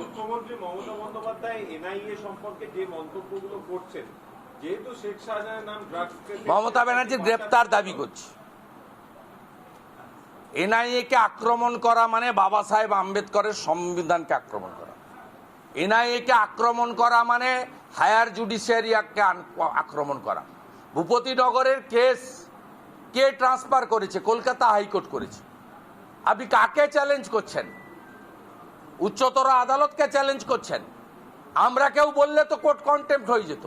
মুখ্যমন্ত্রী মমতা বন্দ্যোপাধ্যায় এনআইএ সম্পর্কে যে মন্তব্যগুলো করছেন যেহেতু শেখ শাহজাহানের নাম ড্রাগস মমতা ব্যানার্জি গ্রেপ্তার দাবি করছে। এনআইএ কে আক্রমণ করা মানে বাবা সাহেব আম্বেদকরের সংবিধানকে আক্রমণ করা। এনআইএ কে আক্রমণ করা মানে হায়ার জুডিশিয়ারিয়াকে আক্রমণ করা। ভূপতিনগরের কেস কে ট্রান্সফার করেছে? কলকাতা হাইকোর্ট করেছে। আপনি কাকে চ্যালেঞ্জ করছেন? উচ্চতর আদালতকে চ্যালেঞ্জ করছেন। আমরা কেউ বললে তো কোর্ট কন্টেম্প হয়ে যেত।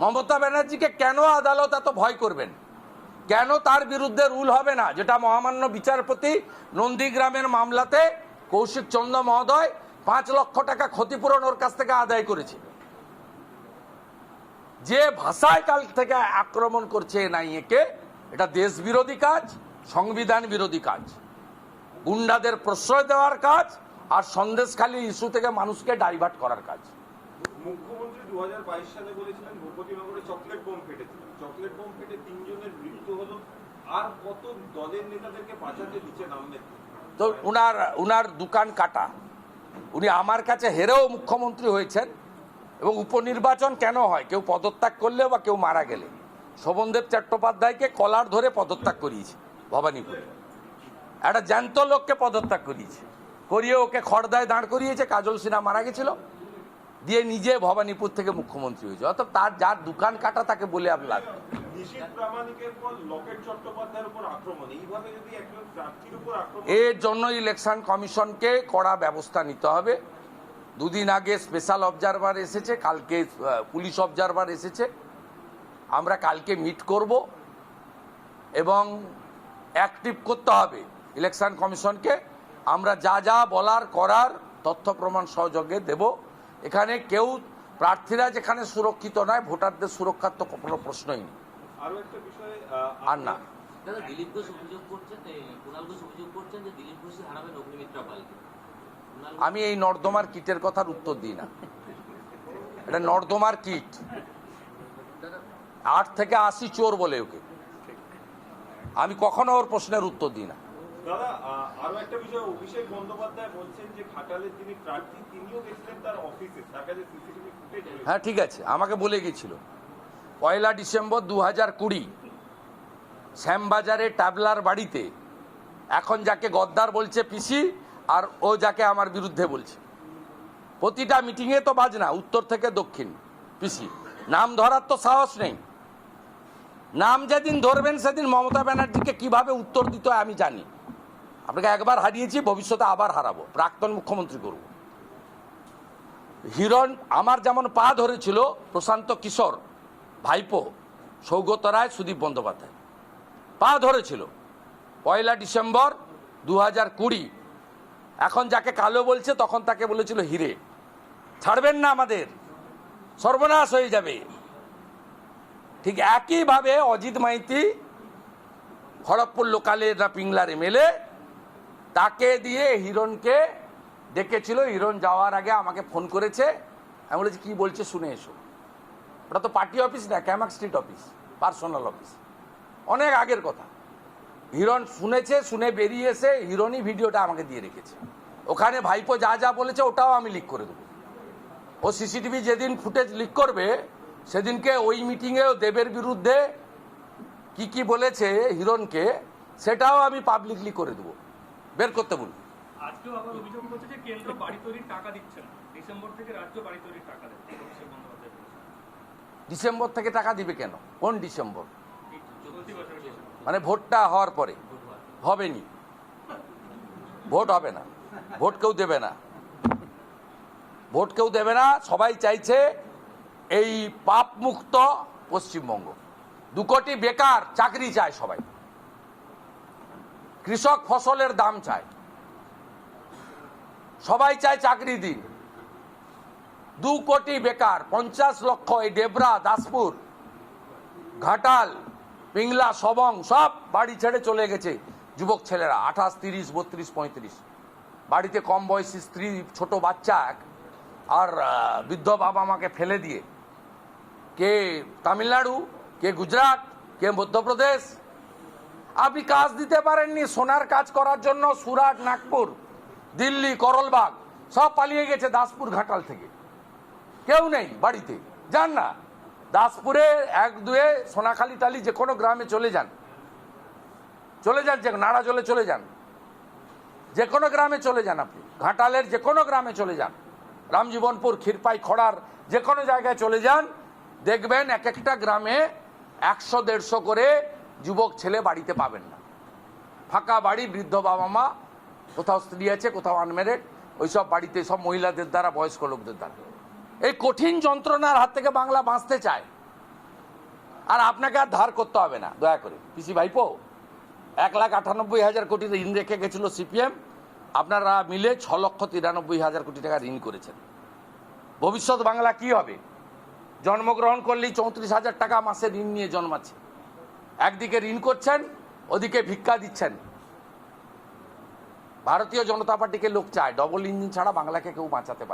মমতা ব্যানার্জিকে কেন আদালত এত ভয় করবেন? কেন তার বিরুদ্ধে রুল হবে না? যেটা মহামান্য বিচারপতি নন্দীগ্রামের মামলাতে কৌশিক চন্দ্র মহোদয় পাঁচ লক্ষ টাকা ক্ষতিপূরণ ওর কাছ থেকে আদায় করেছে। যে ভাষায় কাল থেকে আক্রমণ করছে এনআইএ এটা দেশ বিরোধী কাজ, সংবিধান বিরোধী কাজ। গুন্ডাদের প্রশ্রয় দেওয়ার কাজ আর সন্দেশখালী ইস্যু থেকে মানুষকে ডাইভার্ট করার কাজ। মুখ্যমন্ত্রী দু সালে বলেছিলেন ভূপতিনগরে চকলেট বোম ফেটেছিল। চকলেট বোম ফেটে তিনজনের মৃত্যু হলো। আর কত দলের নেতাদেরকে বাঁচাতে নিচে নামবেন তো উনার উনার দোকান কাটা। উনি আমার কাছে হেরেও মুখ্যমন্ত্রী হয়েছেন এবং উপনির্বাচন কেন হয়? কেউ পদত্যাগ করলে বা কেউ মারা গেলে। শোভনদেব চট্টোপাধ্যায়কে কলার ধরে পদত্যাগ করিয়েছে ভবানীপুরে। একটা জ্যান্ত লোককে পদত্যাগ করিয়েছে। করিয়ে ওকে খড়দায় দাঁড় করিয়েছে কাজল সিনহা মারা গেছিল। দিয়ে নিজে ভবানীপুর থেকে মুখ্যমন্ত্রী হয়েছে। অর্থাৎ তার যার দোকান কাটা তাকে বলে আপনার আক্রমণ। এর জন্য ইলেকশন কমিশনকে কড়া ব্যবস্থা নিতে হবে। দুদিন আগে স্পেশাল অবজারভার এসেছে কালকে পুলিশ অবজারভার এসেছে। আমরা কালকে মিট করব এবং অ্যাক্টিভ করতে হবে ইলেকশন কমিশনকে। আমরা যা যা বলার করার তথ্য প্রমাণ সহযোগে দেব। এখানে কেউ প্রার্থীরা যেখানে সুরক্ষিত নয় ভোটারদের সুরক্ষার তো কোনো প্রশ্নই নেই। আরও একটা বিষয়ে আহ, আর না। দিলীপ ঘোষ অভিযোগ করছেন কুণাল ঘোষ অভিযোগ করছেন যে দিলীপ ঘোষ হারাবেন অগ্নিমিত্রা পালকে। আমি এই নর্দমার কিটের কথার উত্তর দিই না। এটা নর্দমার কিট। আট থেকে আশি চোর বলে ওকে। আমি কখনো ওর প্রশ্নের উত্তর দিই না। দাদা আরও একটা বিষয়, অভিষেক বন্দ্যোপাধ্যায় বলছেন যে প্রার্থী, তিনিও গেছিলেন তার অফিসে তার কাছে হ্যাঁ ঠিক আছে। আমাকে বলে গেছিল পয়লা ডিসেম্বর দু হাজার কুড়ি, শ্যামবাজারে টাবলার বাড়িতে এখন যাকে গদ্দার বলছে পিসি, আর ও যাকে আমার বিরুদ্ধে বলছে। প্রতিটা মিটিংয়ে তো বাজনা, উত্তর থেকে দক্ষিণ। পিসি, নাম ধরার তো সাহস নেই। নাম যেদিন ধরবেন, সেদিন মমতা ব্যানার্জিকে কীভাবে উত্তর দিতে আমি জানি। আপনাকে একবার হারিয়েছি, ভবিষ্যতে আবার হারাবো। প্রাক্তন মুখ্যমন্ত্রী করব হিরণ আমার যেমন পা ধরেছিল, প্রশান্ত কিশোর, ভাইপো, সৌগত রায়, সুদীপ বন্দ্যোপাধ্যায়। পা ধরেছিল। পয়লা ডিসেম্বর দু হাজার কুড়ি। এখন যাকে কালো বলছে, তখন তাকে বলেছিল হিরে। ছাড়বেন না আমাদের। সর্বনাশ হয়ে যাবে। ঠিক একইভাবে অজিত মাইতি, খড়গপুর লোকালের না পিংলার এমএলএ তাকে দিয়ে হিরণকে ডেকেছিল। হিরণ যাওয়ার আগে আমাকে ফোন করেছে। আমি বলেছি, কি বলছে? শুনে এসো। ওটা তো পার্টি অফিস না, Camac street office, personal office. অনেক আগের কথা। হিরণ শুনেছে, শুনে বেরিয়ে এসে হিরণই ভিডিওটা আমাকে দিয়ে রেখেছে। ওখানে ভাইপো যা যা বলেছে, ওটাও আমি লিক করে দেবো। ও সিসিটিভি যেদিন ফুটেজ লিক করবে, সেদিনকে ওই মিটিংয়েও দেবের বিরুদ্ধে কি কি বলেছে হিরণকে, সেটাও আমি পাবলিকলি করে দেবো। বের করতে বলুন। আজকেও আবার অভিযোগ করছে যে কেন্দ্র বাড়ি তৈরির টাকা দিচ্ছে না। ডিসেম্বর থেকে রাজ্য বাড়ি তৈরির টাকা। ডিসেম্বর থেকে টাকা দিবে কেন? কোন ডিসেম্বর। মানে ভোটটা হওয়ার পরে। হবেনি। ভোট হবে না। ভোট কেউ দেবে না। ভোট কেউ দেবে না। সবাই চাইছে এই পাপ মুক্ত পশ্চিমবঙ্গ। দু কোটি বেকার চাকরি চায় সবাই। কৃষক ফসলের দাম চায়। সবাই চায় চাকরি দিন। দু কোটি বেকার, পঞ্চাশ লক্ষ এই ডেবরা, দাসপুর, ঘাটাল, পিংলা, সবং, সব বাড়ি ছেড়ে চলে গেছে যুবক ছেলেরা। আঠাশ, তিরিশ, বত্রিশ, পঁয়ত্রিশ। বাড়িতে কম বয়সী স্ত্রী, ছোট বাচ্চা, এক আর বৃদ্ধ বাবা মাকে ফেলে দিয়ে। কে তামিলনাড়ু, কে গুজরাট, কে মধ্যপ্রদেশ আপনি কাজ দিতে পারেননি, সোনার কাজ করার জন্য সুরাট, নাগপুর, দিল্লি, করলবাগ, সব পালিয়ে গেছে দাসপুর ঘাটাল থেকে। কেউ নেই বাড়িতে, যান না। দাসপুরে এক দুয়ে সোনাখালি টালি যে কোনো গ্রামে চলে যান। চলে যান, যে নাড়া জলে চলে যান। যে কোনো গ্রামে চলে যান আপনি। ঘাটালের যে কোনো গ্রামে চলে যান। রামজীবনপুর, ক্ষীরপাই, খড়ার যে কোনো জায়গায় চলে যান। দেখবেন এক একটা গ্রামে একশো, দেড়শো করে যুবক ছেলে বাড়িতে পাবেন না। ফাঁকা বাড়ি, বৃদ্ধ বাবা মা, কোথাও স্ত্রী আছে, কোথাও আনমেরেড ওইসব বাড়িতে সব মহিলাদের দ্বারা, বয়স্ক লোকদের দ্বারা। এই কঠিন যন্ত্রণার হাত থেকে বাংলা বাঁচতে চায়। আর আপনাকে আর ধার করতে হবে না, দয়া করে। পিসি ভাইপো, এক লাখ আটানব্বই হাজার কোটি ঋণ রেখে গেছিল সিপিএম। আপনারা মিলে ছ লক্ষ তিরানব্বই হাজার কোটি টাকা ঋণ করেছেন। ভবিষ্যৎ বাংলা কি হবে? জন্মগ্রহণ করলেই চৌত্রিশ হাজার টাকা মাসে ঋণ নিয়ে জন্মাচ্ছে। একদিকে ঋণ করছেন, ওদিকে ভিক্ষা দিচ্ছেন ভারতীয় জনতা পার্টিকে লোক চায় ডবল ইঞ্জিন ছাড়া বাংলাকে কেউ বাঁচাতে পারে।